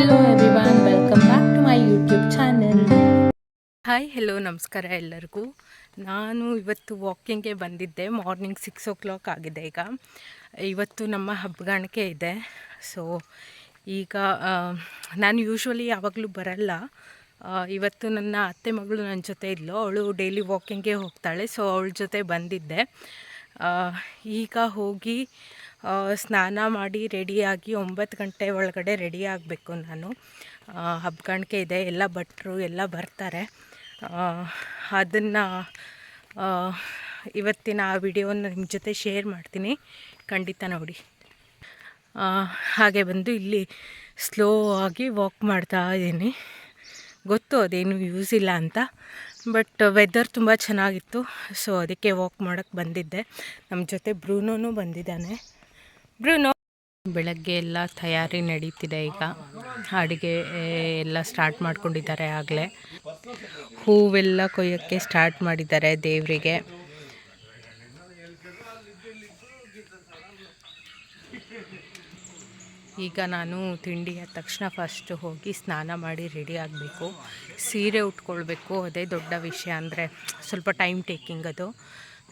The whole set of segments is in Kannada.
Hello everyone, welcome back to my YouTube channel hi hello ನಮಸ್ಕಾರ ಎಲ್ಲರಿಗೂ. ನಾನು ಇವತ್ತು ವಾಕಿಂಗ್ಗೆ ಬಂದಿದ್ದೆ. ಮಾರ್ನಿಂಗ್ ಸಿಕ್ಸ್ ಓ ಕ್ಲಾಕ್ ಆಗಿದೆ ಈಗ. ಇವತ್ತು ನಮ್ಮ ಹಬ್ಬಗಾಣಿಕೆ ಇದೆ. ಸೊ ಈಗ ನಾನು ಯೂಶ್ವಲಿ ಯಾವಾಗಲೂ ಬರಲ್ಲ. ಇವತ್ತು ನನ್ನ ಅತ್ತೆ ಮಗಳು ನನ್ನ ಜೊತೆ ಇದ್ಲು. ಅವಳು ಡೈಲಿ ವಾಕಿಂಗ್ಗೆ ಹೋಗ್ತಾಳೆ. ಸೊ ಅವಳ ಜೊತೆ ಬಂದಿದ್ದೆ. ಈಗ ಹೋಗಿ ಸ್ನಾನ ಮಾಡಿ ರೆಡಿಯಾಗಿ ಒಂಬತ್ತು ಗಂಟೆ ಒಳಗಡೆ ರೆಡಿ ಆಗಬೇಕು ನಾನು ಹಬ್ಕಾಣಿಕೆ ಇದೆ, ಎಲ್ಲ ಭಟ್ರು ಎಲ್ಲ ಬರ್ತಾರೆ. ಅದನ್ನು ಇವತ್ತಿನ ಆ ವಿಡಿಯೋನ ನಿಮ್ಮ ಜೊತೆ ಶೇರ್ ಮಾಡ್ತೀನಿ. ಖಂಡಿತ ನೋಡಿ. ಹಾಗೆ ಬಂದು ಇಲ್ಲಿ ಸ್ಲೋ ಆಗಿ ವಾಕ್ ಮಾಡ್ತಾ ಇದ್ದೀನಿ. ಗೊತ್ತು ಅದೇನು ಯೂಸ್ ಇಲ್ಲ ಅಂತ. ಬಟ್ ವೆದರ್ ತುಂಬ ಚೆನ್ನಾಗಿತ್ತು. ಸೊ, ಅದಕ್ಕೆ ವಾಕ್ ಮಾಡೋಕ್ಕೆ ಬಂದಿದ್ದೆ. ನಮ್ಮ ಜೊತೆ ಬ್ರೂನೋನು ಬಂದಿದ್ದಾನೆ. ಬ್ರೂನೋ? ಬೆಳಗ್ಗೆ ಎಲ್ಲ ತಯಾರಿ ನಡೀತಿದೆ ಈಗ. ಅಡುಗೆ ಎಲ್ಲ ಸ್ಟಾರ್ಟ್ ಮಾಡ್ಕೊಂಡಿದ್ದಾರೆ ಆಗಲೇ. ಹೂವೆಲ್ಲ ಕೊಯ್ಯೋಕ್ಕೆ ಸ್ಟಾರ್ಟ್ ಮಾಡಿದ್ದಾರೆ ದೇವರಿಗೆ. ಈಗ ನಾನು ತಿಂಡಿ ಆದ ತಕ್ಷಣ ಫಸ್ಟ್ ಹೋಗಿ ಸ್ನಾನ ಮಾಡಿ ರೆಡಿ ಆಗಬೇಕು. ಸೀರೆ ಉಟ್ಕೊಳ್ಬೇಕು, ಅದೇ ದೊಡ್ಡ ವಿಷಯ ಅಂದರೆ ಸ್ವಲ್ಪ ಟೈಮ್ ಟೇಕಿಂಗ್ ಅದು.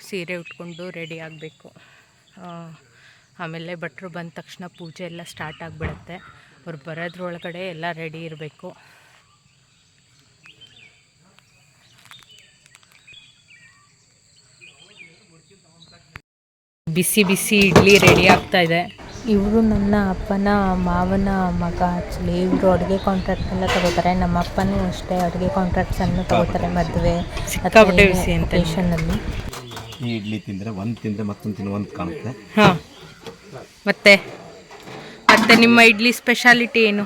ಸೀರೆ ಉಟ್ಕೊಂಡು ರೆಡಿ ಆಗಬೇಕು. ಆಮೇಲೆ ಭಟ್ರು ಬಂದ ತಕ್ಷಣ ಪೂಜೆ ಎಲ್ಲ ಸ್ಟಾರ್ಟ್ ಆಗಿಬಿಡುತ್ತೆ. ಅವ್ರು ಬರೋದ್ರೊಳಗಡೆ ಎಲ್ಲ ರೆಡಿ ಇರಬೇಕು. ಬಿಸಿ ಬಿಸಿ ಇಡ್ಲಿ ರೆಡಿ ಆಗ್ತಾ ಇದೆ. ಇವರು ನನ್ನ ಅಪ್ಪನ ಮಾವನ ಮಗ ಆ್ಯಕ್ಚುಲಿ ಇವರು ಅಡುಗೆ ಕಾಂಟ್ರಾಕ್ಟ್ ಎಲ್ಲ ತಗೋತಾರೆ. ನಮ್ಮ ಅಪ್ಪನೂ ಅಷ್ಟೇ ಅಡುಗೆ ಕಾಂಟ್ರಾಕ್ಟ್ಸ್ ಅನ್ನು ತಗೋತಾರೆ ಮದುವೆ ಸಿಕ್ಕಾಪಟ್ಟೆ ಬಿಸಿ ಅಂತ ಅಲ್ಲಿ. ಈ ಇಡ್ಲಿ ತಿಂದರೆ ಒಂದು ತಿಂದರೆ ಮತ್ತೊಂದು ತಿನ್ನುವಂತ ಒಂದು ಕಾಣುತ್ತೆ. ಹಾಂ. ಮತ್ತೆ? ಮತ್ತೆ ನಿಮ್ಮ ಇಡ್ಲಿ ಸ್ಪೆಷಾಲಿಟಿ ಏನು?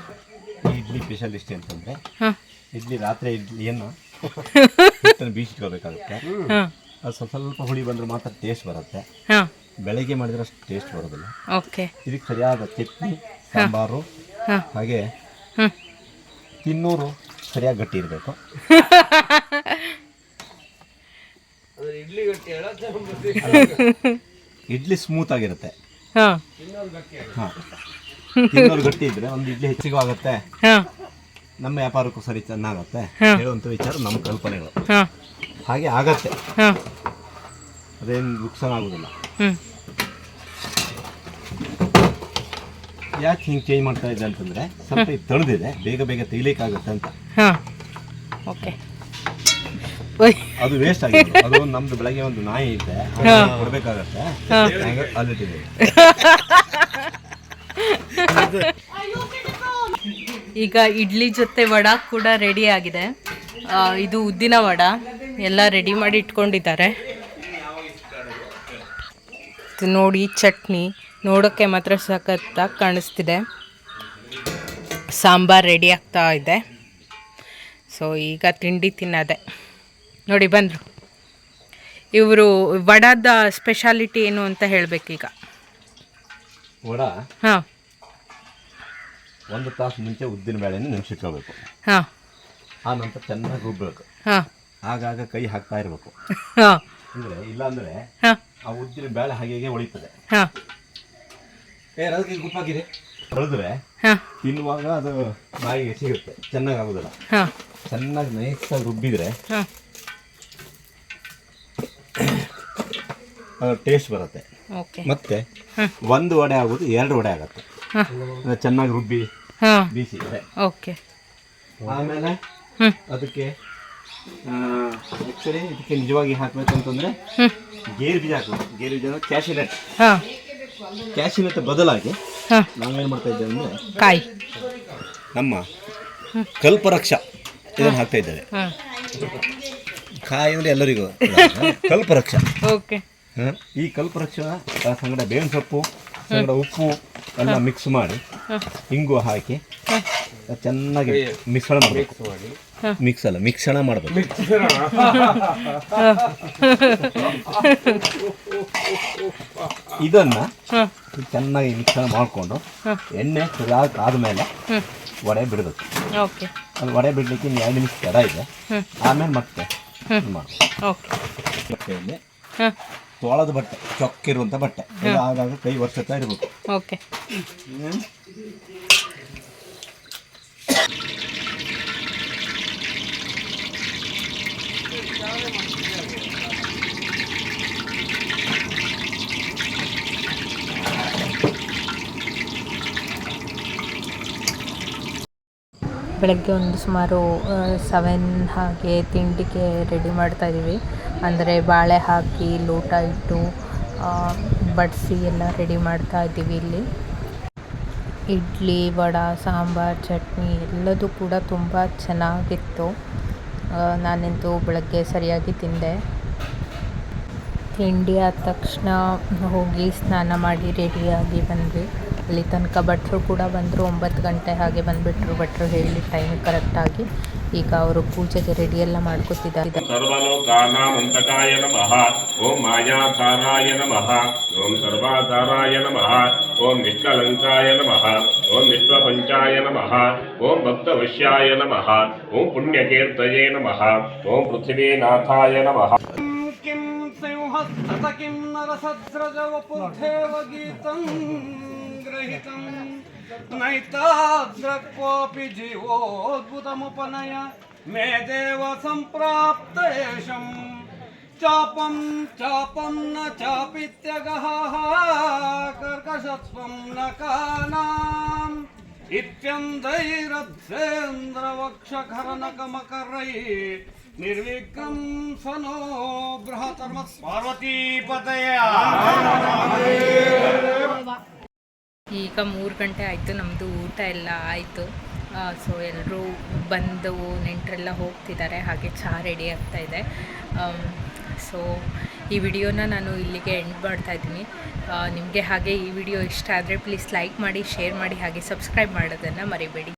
ಈ ಇಡ್ಲಿ ಸ್ಪೆಷಲಿಸ್ಟ್ ಅಂತಂದ್ರೆ ಹಾಂ. ಇಡ್ಲಿ ರಾತ್ರಿ ಇಡ್ಲಿಯನ್ನು ಹಿಟ್ಟನ್ನು ಬೀಸಿಟ್ಕೋಬೇಕಾಗುತ್ತೆ ಹಾಂ. ಅದು ಸ್ವಲ್ಪ ಸ್ವಲ್ಪ ಹುಳಿ ಬಂದ್ರೆ ಮಾತ್ರ ಟೇಸ್ಟ್ ಬರುತ್ತೆ. ಹಾಂ. ಬೆಳಗ್ಗೆ ಮಾಡಿದ್ರೆ ಅಷ್ಟು ಟೇಸ್ಟ್ ಬರೋದಿಲ್ಲ. ಓಕೆ. ಇದಕ್ಕೆ ಸರಿಯಾದ ಚಟ್ನಿ ಸಾಂಬಾರು ಹಾಂ. ಹಾಗೆ ಹ್ಞೂ ತಿನ್ನೋರು ಸರಿಯಾಗಿ ಗಟ್ಟಿ ಇರಬೇಕು. ಇಡ್ಲಿ ಸ್ಮೂತ್ ಆಗಿರುತ್ತೆ. ಹಾಂ. ಹಾಂ. ತಿನ್ನೋರು ಗಟ್ಟಿ ಇದ್ರೆ ಒಂದು ಇಡ್ಲಿ ಹೆಚ್ಚಿಗೂ ಆಗುತ್ತೆ. ಹಾಂ. ನಮ್ಮ ವ್ಯಾಪಾರಕ್ಕೂ ಸರಿ ಚೆನ್ನಾಗತ್ತೆ. ಹಾಂ. ಹೇಳುವಂಥ ವಿಚಾರ ನಮ್ಮ ಕಲ್ಪನೆಗಳು. ಹಾಂ. ಹಾಗೆ ಆಗತ್ತೆ. ಹಾಂ. ಅದೇನು ನುಕ್ಸಾನ ಆಗೋದಿಲ್ಲ. ಹ್ಞೂ ಯಾಕೆ ಹಿಂಗೆ ಚೇಂಜ್ ಮಾಡ್ತಾ ಇದೆ ಅಂತಂದ್ರೆ ಸ್ವಲ್ಪ ಇದು ತಣದಿದೆ ಬೇಗ ಬೇಗ ತೆಗಿಲಿಕ್ಕಾಗತ್ತೆ ಅಂತ. ಹಾಂ. ಓಕೆ ಅದು ವೇಸ್ಟ್ ಆಗಿದೆ ಅದು ನಮ್ದು ಬೆಳಗ್ಗೆ ಒಂದು ನಾಯಿ ಇದೆ ಕೊಡ್ಬೇಕಾಗತ್ತೆ. ಅಲ್ಲಿಟ್ಟಿದೆ ಈಗ ಇಡ್ಲಿ ಜೊತೆ ವಡ ಕೂಡ ರೆಡಿ ಆಗಿದೆ. ಇದು ಉದ್ದಿನ ವಡ. ಎಲ್ಲ ರೆಡಿ ಮಾಡಿ ಇಟ್ಕೊಂಡಿದ್ದಾರೆ. ನೋಡಿ ಚಟ್ನಿ. ನೋಡೋಕ್ಕೆ ಮಾತ್ರ ಸಖತ್ತಾಗಿ ಕಾಣಿಸ್ತಿದೆ. ಸಾಂಬಾರ್ ರೆಡಿ ಆಗ್ತಾ ಇದೆ. ಸೊ ಈಗ ತಿಂಡಿ ತಿನ್ನೋದೆ. ನೋಡಿ ಬಂದರು. ಇವರು ವಡದ ಸ್ಪೆಷಾಲಿಟಿ ಏನು ಅಂತ ಹೇಳಬೇಕೀಗ. ವಡ? ಹಾಂ. ಒಂದು ತಾಸು ಮುಂಚೆ ಉದ್ದಿನ ಬೇಳೆನ ನೆನೆಸಿಟ್ಕೋಬೇಕು ಹಾಂ. ಆ ನಂತರ ಚೆನ್ನಾಗಿ ರುಬ್ಬಬೇಕು ಹಾಂ. ಆಗಾಗ ಕೈ ಹಾಕ್ತಾ ಇರಬೇಕು. ಹಾಂ. ಅಂದರೆ ಇಲ್ಲಾಂದರೆ ಹಾಂ. ಆ ಉದ್ದಿನ ಬೇಳೆ ಹಾಗೆ ಉಳಿತದೆ ಹಾಂ. ಏ ಅದಕ್ಕೆ ಗುಪ್ಪಾಗಿದೆ. ಹೊಳೆದ್ರೆ ಹಾಂ. ತಿನ್ನುವಾಗ ಅದು ಬಾಯಿಗೆ ಸಿಗುತ್ತೆ. ಚೆನ್ನಾಗಿ ಆಗೋದಿಲ್ಲ. ಹಾಂ. ಚೆನ್ನಾಗಿ ನೈಸಾಗಿ ರುಬ್ಬಿದ್ರೆ ಹಾಂ ಅದು ಟೇಸ್ಟ್ ಬರುತ್ತೆ. ಮತ್ತೆ ಒಂದು ವಡೆ ಆಗೋದು ಎರಡು ವಡೆ ಆಗುತ್ತೆ. ಚೆನ್ನಾಗಿ ರುಬ್ಬಿ ಬೀಸಿ ಬೀಸಿದ್ರೆ ಓಕೆ ಆಮೇಲೆ ಅದಕ್ಕೆ ಆ್ಯಕ್ಚುಲಿ ಇದಕ್ಕೆ ನಿಜವಾಗಿ ಹಾಕಬೇಕು ಅಂತಂದರೆ ಗೇರು ಬೀಜ ಹಾಕಬೇಕು. ಗೇರು ಬೀಜ ಅಂದರೆ ಕ್ಯಾಶಿನೆಟ್ ಕ್ಯಾಶಿನೆಟ್ ಬದಲಾಗಿ ನಾವೇನು ಮಾಡ್ತಾ ಇದ್ದೇವೆ ಅಂದರೆ ಕಾಯಿ. ನಮ್ಮ ಕಲ್ಪರಕ್ಷ ಇದನ್ನು ಹಾಕ್ತಾ ಇದ್ದೇವೆ. ಕಾಯಿ ಅಂದರೆ ಎಲ್ಲರಿಗೂ. ಕಲ್ಪರಕ್ಷ ಓಕೆ? ಈ ಕಲ್ಪವೃಕ್ಷ ಆ ಸಂಗಡ ಬೇವಿನ ಸೊಪ್ಪು ಸಂಗಡ ಉಪ್ಪು ಎಲ್ಲ ಮಿಕ್ಸ್ ಮಾಡಿ ಹಿಂಗು ಹಾಕಿ ಚೆನ್ನಾಗಿ ಮಿಶ್ರಣ ಮಾಡಬೇಕು. ಮಿಕ್ಸ್ ಅಲ್ಲ ಮಿಶ್ರಣ ಮಾಡಬೇಕು. ಇದನ್ನ ಹಾಂ. ಚೆನ್ನಾಗಿ ಮಿಶ್ರಣ ಮಾಡಿಕೊಂಡು ಎಣ್ಣೆ ಸರಿಯಾಗಿ ಆದಮೇಲೆ ವಡೆ ಬಿಡಬೇಕು. ಓಕೆ. ಅದು ವಡೆ ಬಿಡಲಿಕ್ಕೆ ಇನ್ನು ಎರಡು ನಿಮಿಷ ತಡ ಇದೆ. ಆಮೇಲೆ ಮತ್ತೆ ಮಾಡಿ ಓಕೆ. ಬಟ್ಟೆಯಲ್ಲಿ ಹಾಂ. ತೋಳದ ಬಟ್ಟೆ ಚೊಕ್ಕಿರುವಂಥ ಬಟ್ಟೆ. ಆಗಾಗ ಕೈ ವರ್ಷತಾ ಇರಬೇಕು. ಓಕೆ. ಬೆಳಗ್ಗೆ ಒಂದು ಸುಮಾರು ಸೆವೆನ್ ಹಾಗೆ ತಿಂಡಿಗೆ ರೆಡಿ ಮಾಡ್ತಾ ಮಾಡ್ತಾಯಿದ್ದೀವಿ ಅಂದರೆ ಬಾಳೆ ಹಾಕಿ, ಲೋಟ ಇಟ್ಟು ಬಡಿಸಿ ಎಲ್ಲ ರೆಡಿ ಮಾಡ್ತಾ ಇದ್ದೀವಿ ಇಲ್ಲಿ. ಇಡ್ಲಿ, ವಡೆ, ಸಾಂಬಾರು, ಚಟ್ನಿ ಎಲ್ಲದೂ ಕೂಡ ತುಂಬ ಚೆನ್ನಾಗಿತ್ತು. ನಾನಂತೂ ಬೆಳಗ್ಗೆ ಸರಿಯಾಗಿ ತಿಂದೆ. ತಿಂಡಿ ಆದ ತಕ್ಷಣ ಹೋಗಿ ಸ್ನಾನ ಮಾಡಿ ರೆಡಿಯಾಗಿ ಬಂದ್ವಿ. ಅಲ್ಲಿ ತನಕ ಭಟ್ರು ಕೂಡ ಬಂದರು, ಒಂಬತ್ತು ಗಂಟೆ ಹಾಗೆ ಬಂದುಬಿಟ್ರು. ಭಟ್ರು ಹೇಳಿ ಟೈಮ್ ಕರೆಕ್ಟಾಗಿ ಈಗ ಅವರು ಪೂಜೆಗೆ ರೆಡಿ ಎಲ್ಲ ಮಾಡ್ಕೊತಿದ್ದಾರೆ ಸರ್ವಲೋಕಾನಾಮಂತಕಾಯ ನಮಃ ಓಂ ಮಾಯಾಧಾರಾಯ ನಮಃ ಓಂ ಸರ್ವಾಧಾರಾಯ ನಮಃ ಓಂ ನಿಷ್ಕಲಂಕಾಯ ನಮಃ ಓಂ ವಿಶ್ವಪಂಚಾಯ ನಮಃ ಓಂ ಭಕ್ತವಶ್ಯಾಯ ನಮಃ ಓಂ ಪುಣ್ಯಕೀರ್ತಯೇ ನಮಃ ಓಂ ಪೃಥಿವೀನಾಥಾಯ ನಮಃ किं सिंहस्तत किं नरसद्रजवपुर्धेव गीतं ग्रहीतं नैताद्र क्वापि जीवोद्भुतमुपनय मे देव सम्प्राप्तेशं चापं चापं न चापित्यगः कर्कशत्वं न कानाम् इत्यन्दैरध्वेन्द्रवक्षखरनकमकरैः निर्विक्रं सनो बृहतर्म पार्वतीपतय ಈಗ ಮೂರು ಗಂಟೆ ಆಯಿತು ನಮ್ಮದು ಊಟ ಎಲ್ಲ ಆಯಿತು. ಸೊ ಎಲ್ಲರೂ ಬಂದು ನೆಂಟರೆಲ್ಲ ಹೋಗ್ತಿದ್ದಾರೆ, ಹಾಗೆ ಚಹಾ ರೆಡಿ ಆಗ್ತಾ ಇದೆ. ಸೊ ಈ ವಿಡಿಯೋನ ನಾನು ಇಲ್ಲಿಗೆ ಎಂಡ್ ಮಾಡ್ತಾ ಇದ್ದೀನಿ. ನಿಮಗೆ ಹಾಗೆ ಈ ವಿಡಿಯೋ ಇಷ್ಟ ಆದರೆ ಪ್ಲೀಸ್ ಲೈಕ್ ಮಾಡಿ ಶೇರ್ ಮಾಡಿ, ಹಾಗೆ ಸಬ್ಸ್ಕ್ರೈಬ್ ಮಾಡೋದನ್ನು ಮರಿಬೇಡಿ.